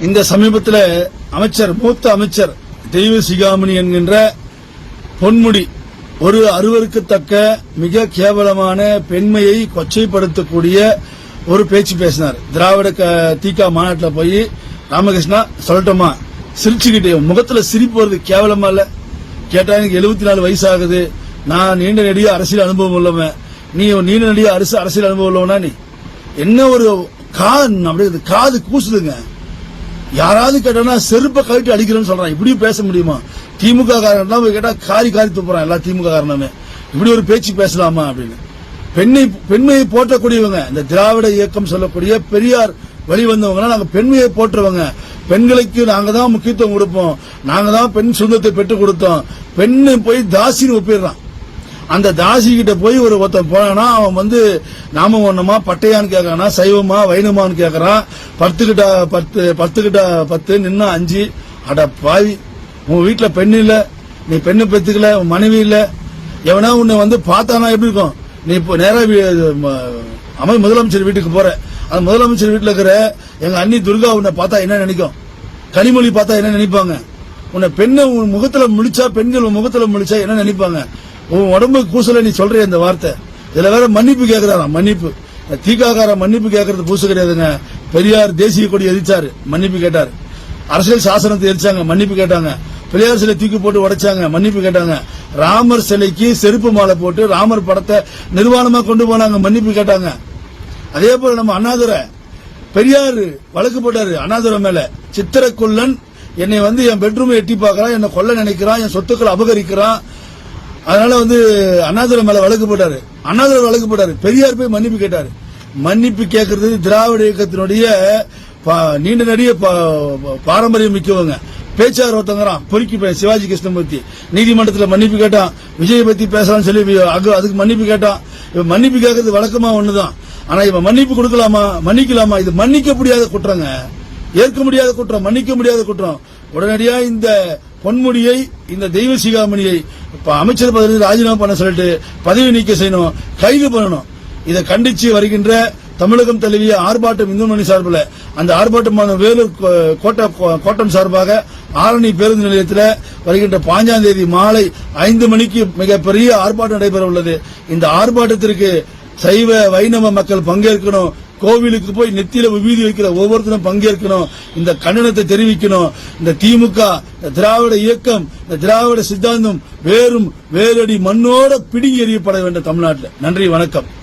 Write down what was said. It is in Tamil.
இந்த சமீபத்தில் அமைச்சர் மூத்த அமைச்சர் தெய்வ சிகாமணி என்கின்ற பொன்முடி ஒரு அறுவருக்குத்தக்க மிக கேவலமான பெண்மையை கொச்சைப்படுத்தக்கூடிய ஒரு பேச்சு பேசினார். திராவிட க- தீகா மாநாட்டில் போய் ராமகிருஷ்ணா சொல்லட்டோமா? சிரிச்சுக்கிட்டே முகத்தில் சிரிப்பு வருது கேவலமா இல்ல? கேட்டா எனக்கு எழுபத்தி நாலு வயசு ஆகுது நான் நீண்ட நெடிய அரசியல் அனுபவம் உள்ளவன். நீ நீண்ட நெடிய அரசு அரசியல் அனுபவம் உள்ளவனா நீ? என்ன ஒரு காது அப்படியே காது கூசுதுங்க. யாராவது கேட்டா செருப்பை கழட்டி அடிக்கிறேன்னு சொல்றான். இப்படியும் பேச முடியுமா? திமுக காரன் கேட்டா காரி காரி துப்புறான் எல்லா திமுக காரணமே இப்படி ஒரு பேச்சு பேசலாமா அப்படின்னு. பெண்ணை பெண்மையை போற்றக்கூடியவங்க இந்த திராவிட இயக்கம் சொல்லக்கூடிய பெரியார் வழி நாங்க பெண்மையை போற்றுவங்க. பெண்களுக்கு நாங்க தான் முக்கியத்துவம் கொடுப்போம். நாங்க தான் பெண் சுதந்திரத்தை பெற்றுக் கொடுத்தோம். பெண்ணை போய் தாசின்னு ஒப்பிடுறான். அந்த தாசி கிட்ட போய் ஒரு ஒருத்தன் போனா அவன் வந்து நாம ஒண்ணுமா பட்டையான்னு கேக்குறானா சைவமா வைணமான்னு கேக்குறான். பத்து கிட்ட பத்து பத்து கிட்ட பத்து நின்னா அஞ்சு. அட பாவி உன் வீட்டுல பெண் இல்ல நீ பெண்ணு பெத்துக்கல உன் மனைவி இல்ல. எவனா உன்னை வந்து பார்த்தானா எப்படி இருக்கும்? நீ இப்போ நேரா வீ- அமை முதலமைச்சர் வீட்டுக்கு போற. அந்த முதலமைச்சர் வீட்டுல இருக்கிற எங்க அண்ணி துர்கா உன்னை பார்த்தா என்ன நினைக்கும்? கனிமொழி பார்த்தா என்ன நினைப்பாங்க? உன்னை பெண்ணை உன் முகத்துல முழிச்சா பெண்கள் உன் முகத்துல முழிச்சா என்ன நினைப்பாங்க? உன் உடம்பு கூசல நீ சொல்ற இந்த வார்த்தை? இதுல வேற மன்னிப்பு கேக்குறாராம் மன்னிப்பு. தீகாக்கார மன்னிப்பு கேட்கறது பூசு கிடையாதுங்க. பெரியார் தேசிய கொடி எரிச்சாரு. மன்னிப்பு கேட்டாரு. அரசியல் சாசனத்தை எரிச்சாங்க. மன்னிப்பு கேட்டாங்க. பெரியார் சிலை தூக்கி போட்டு உடைச்சாங்க. மன்னிப்பு கேட்டாங்க. ராமர் சிலைக்கு செருப்பு மாலை போட்டு ராமர் படத்தை நிர்வாணமா கொண்டு போனாங்க. மன்னிப்பு கேட்டாங்க. அதே போல நம்ம அண்ணாதுரை. பெரியார் வழக்கு போட்டாரு அண்ணாதுரை மேல. சித்திரக்குள்ளன் என்னை வந்து என் பெட்ரூம் எட்டி பார்க்கறான் என்னை கொல்ல நினைக்கிறான் என் சொத்துக்களை அபகரிக்கிறான் அதனால வந்து அண்ணாதுரை மேல வழக்கு போட்டாரு. அண்ணாதுரை வழக்கு போட்டாரு. பெரியார் போய் மன்னிப்பு கேட்டாரு. மன்னிப்பு கேட்கறது திராவிட இயக்கத்தினுடைய பா- நீண்ட நடிக பாரம்பரியம் மிக்கவங்க. பேச்சாளர் ஒருத்தங்கிறான். பொறுக்கி சிவாஜி கிருஷ்ணமூர்த்தி. நீதிமன்றத்தில் மன்னிப்பு கேட்டான். விஜய் பத்தி பேசலாம்னு சொல்லி அதுக்கு மன்னிப்பு கேட்டான். இவன் மன்னிப்பு கேட்கறது வழக்கமா ஒண்ணுதான். ஆனா இவன் மன்னிப்பு கொடுக்கலாமா? மன்னிக்கலாமா? இது மன்னிக்க முடியாத குற்றங்க. ஏற்க முடியாத குற்றம் மன்னிக்க முடியாத குற்றம். உடனடியா இந்த பொன்முடியை இந்த தெய்வ சிகாமணியை அமைச்சர் பதவி ராஜினாமா பண்ண சொல்லிட்டு பதவி நீக்க செய்யணும் கைது பண்ணணும். இதை கண்டிச்சு வருகின்ற தமிழகம் தழுவிய ஆர்ப்பாட்டம் இந்து மணி சார்பில் அந்த ஆர்ப்பாட்டமான வேலூர் கோ- கோட்ட கோட்டம் சார்பாக ஆரணி பேருந்து நிலையத்தில் வருகின்ற பாஞ்சாம் தேதி மாலை ஐந்து மணிக்கு மிகப்பெரிய ஆர்ப்பாட்டம் நடைபெற உள்ளது இந்த ஆர்ப்பாட்டத்திற்கு சைவ வைணவ மக்கள் பங்கேற்கணும் கோவிலுக்கு போய் நெத்தியில விபூதி வைக்கிற ஒவ்வொருத்தரும் பங்கேற்கணும். இந்த கண்டனத்தை தெரிவிக்கணும். இந்த திமுக இந்த திராவிட இயக்கம் இந்த திராவிட சித்தாந்தம் வேறும் வேலடி மண்ணோட பிடுங்கி எறியப்பட வேண்டும் தமிழ்நாட்டில். நன்றி வணக்கம்.